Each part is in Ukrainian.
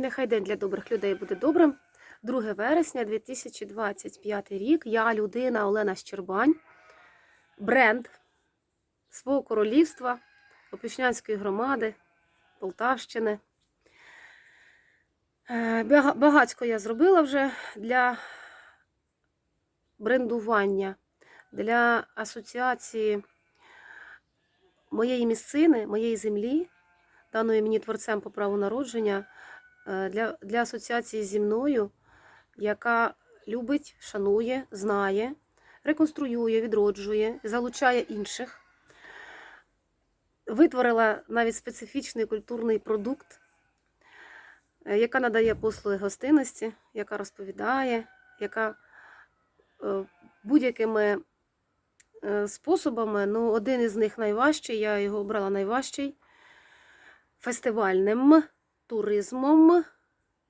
Нехай день для добрих людей буде добрим. 2 вересня 2025 рік. Я людина Олена Щербань, бренд свого королівства, Опішнянської громади, Полтавщини. Е, Багацько я зробила вже для брендування, для асоціації моєї місцини, моєї землі, даної мені творцем по праву народження, для, для асоціації зі мною, яка любить, шанує, знає, реконструює, відроджує, залучає інших. Витворила навіть специфічний культурний продукт, е, яка надає послуги гостинності, яка розповідає, яка е, будь-якими е, способами, ну, один із них найважчий, я його обрала найважчий, фестивальним туризмом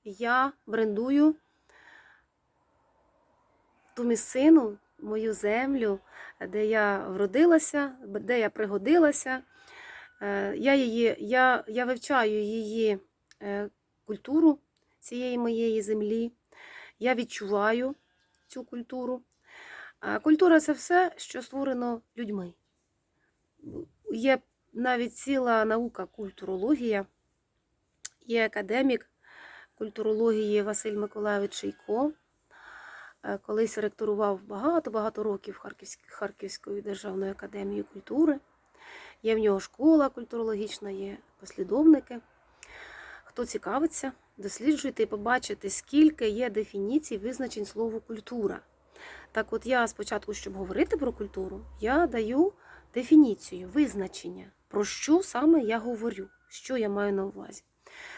я брендую ту місцину, мою землю, де я вродилася, де я пригодилася. Е, Я, її, я, я вивчаю її е, культуру цієї моєї землі. Я відчуваю цю культуру. Культура це все, що створено людьми. Є навіть ціла наука культурологія, є академік культурології Василь Миколайович Шийко. Е, Колись ректорував багато-багато років Харківської державної академії культури. Є в нього школа культурологічна, є послідовники. Хто цікавиться, досліджуйте і побачите, скільки є дефініцій визначень слову культура. Так от я спочатку, щоб говорити про культуру, я даю дефініцію, визначення, про що саме я говорю, що я маю на увазі.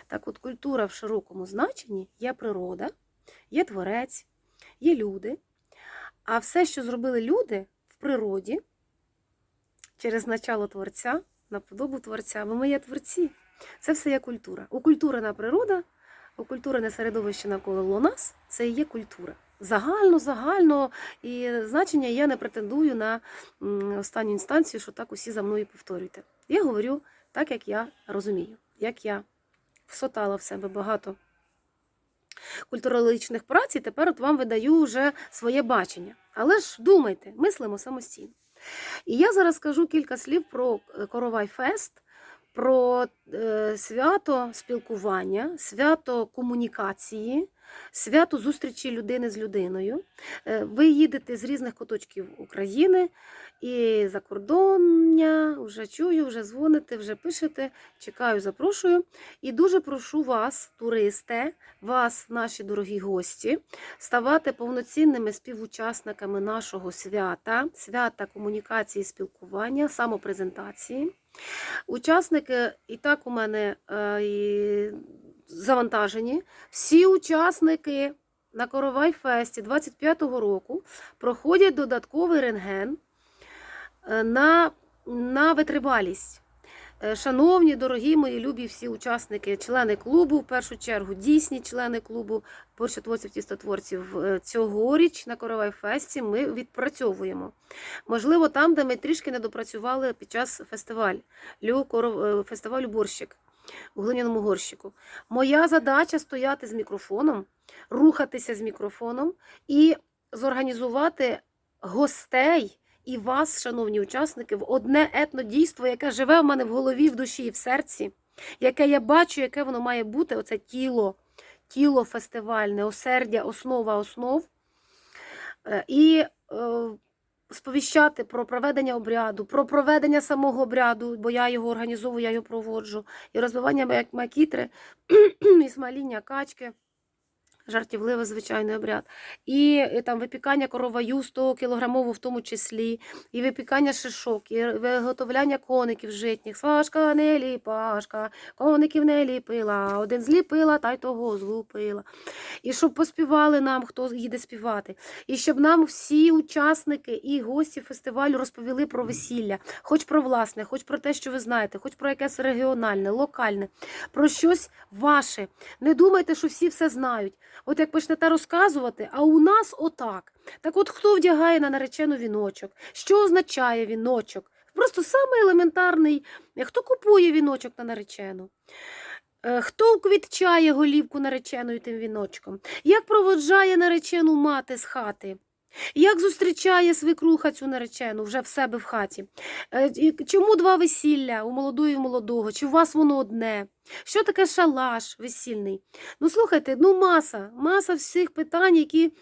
Так от культура в широкому значенні є природа, є творець, є люди. А все, що зробили люди в природі, через начало творця, на подобу творця, бо ми є творці. Це все є культура. Укультурена природа, укультурене середовище навколо нас це і є культура. Загально, загально, і значення я не претендую на останню інстанцію, що так усі за мною повторюйте. Я говорю так, як я розумію, як я всотала в себе багато культурологічних праць, і тепер от вам видаю вже своє бачення. Але ж думайте, мислимо самостійно. І я зараз скажу кілька слів про е, Коровай Фест, про е, свято спілкування, свято комунікації, свято зустрічі людини з людиною. Е, Ви їдете з різних куточків України і закордоння, вже чую, вже дзвоните, вже пишете. Чекаю, запрошую. І дуже прошу вас, туристи, вас, наші дорогі гості, ставати повноцінними співучасниками нашого свята, свята комунікації, спілкування, самопрезентації. Учасники і так у мене е, і завантажені. Всі учасники на Коровай Фесті 25-го року проходять додатковий рентген е, на, на витривалість. Е, Шановні, дорогі мої любі всі учасники, члени клубу, в першу чергу дійсні члени клубу борщотворців тістотворців е, цьогоріч на Коровай Фесті ми відпрацьовуємо. Можливо, там, де ми трішки не допрацювали під час фестивалю, е, фестивалю борщик у глиняному горщику. Моя задача стояти з мікрофоном, рухатися з мікрофоном і зорганізувати гостей і вас, шановні учасники, в одне етнодійство, яке живе в мене в голові, в душі і в серці, яке я бачу, яке воно має бути, оце тіло, тіло фестивальне, осердя, основа основ. Е, І е, сповіщати про проведення обряду, про проведення самого обряду, бо я його організовую, я його проводжу, і розвивання ма- макітри, і смаління качки. Жартівливий звичайний обряд. І, е, там випікання короваю 100 кілограмову в тому числі, і випікання шишок, і виготовляння коників житніх. Сважка не ліпашка, коників не ліпила, один зліпила, та й того злупила. І щоб поспівали нам, хто їде співати. І щоб нам всі учасники і гості фестивалю розповіли про весілля, хоч про власне, хоч про те, що ви знаєте, хоч про якесь регіональне, локальне, про щось ваше. Не думайте, що всі все знають. От як почнете розказувати, а у нас отак. Так от хто вдягає на наречену віночок? Що означає віночок? Просто самий елементарний, хто купує віночок на наречену? Е, Хто вквітчає голівку нареченою тим віночком? Як проводжає наречену мати з хати? Як зустрічає свекруха цю наречену вже в себе в хаті? Е, Чому два весілля у молодої і у молодого? Чи у вас воно одне? Що таке шалаш весільний? Ну слухайте, ну маса, маса всіх питань, які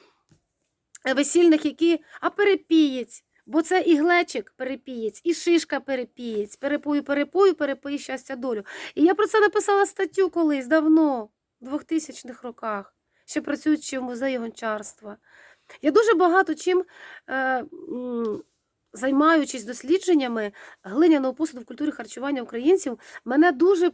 е, весільних, які, а перепієць. Бо це і глечик перепієць, і шишка перепієць, перепою, перепою, перепої щастя долю. І я про це написала статтю колись давно, в 2000-х роках, ще працюючи в музеї гончарства. Я дуже багато чим, е, займаючись дослідженнями глиняного посуду в культурі харчування українців, мене дуже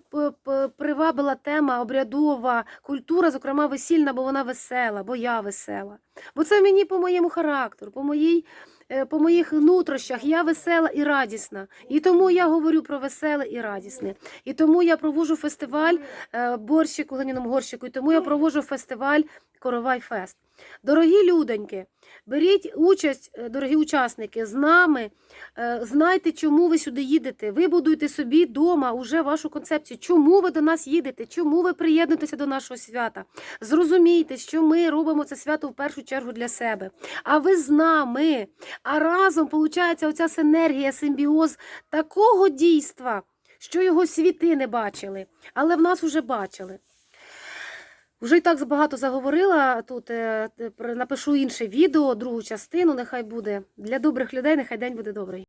привабила тема обрядова культура, зокрема весільна, бо вона весела, бо я весела. Бо це мені по моєму характеру, по моїй. е, По моїх нутрощах я весела і радісна, і тому я говорю про веселе і радісне. І тому я проводжу фестиваль е, борщику, глиняному горщику, і тому я проводжу фестиваль Коровай Фест. Дорогі людоньки, беріть участь, е, дорогі учасники, з нами. Е, Знайте, чому ви сюди їдете. Ви будуєте собі вдома уже вашу концепцію. Чому ви до нас їдете? Чому ви приєднуєтеся до нашого свята? Зрозумійте, що ми робимо це свято в першу чергу для себе. А ви з нами. А разом виходить оця синергія, симбіоз такого дійства, що його світи не бачили, але в нас уже бачили. Вже і так багато заговорила тут. е, Напишу інше відео, другу частину. Нехай буде для добрих людей, нехай день буде добрий.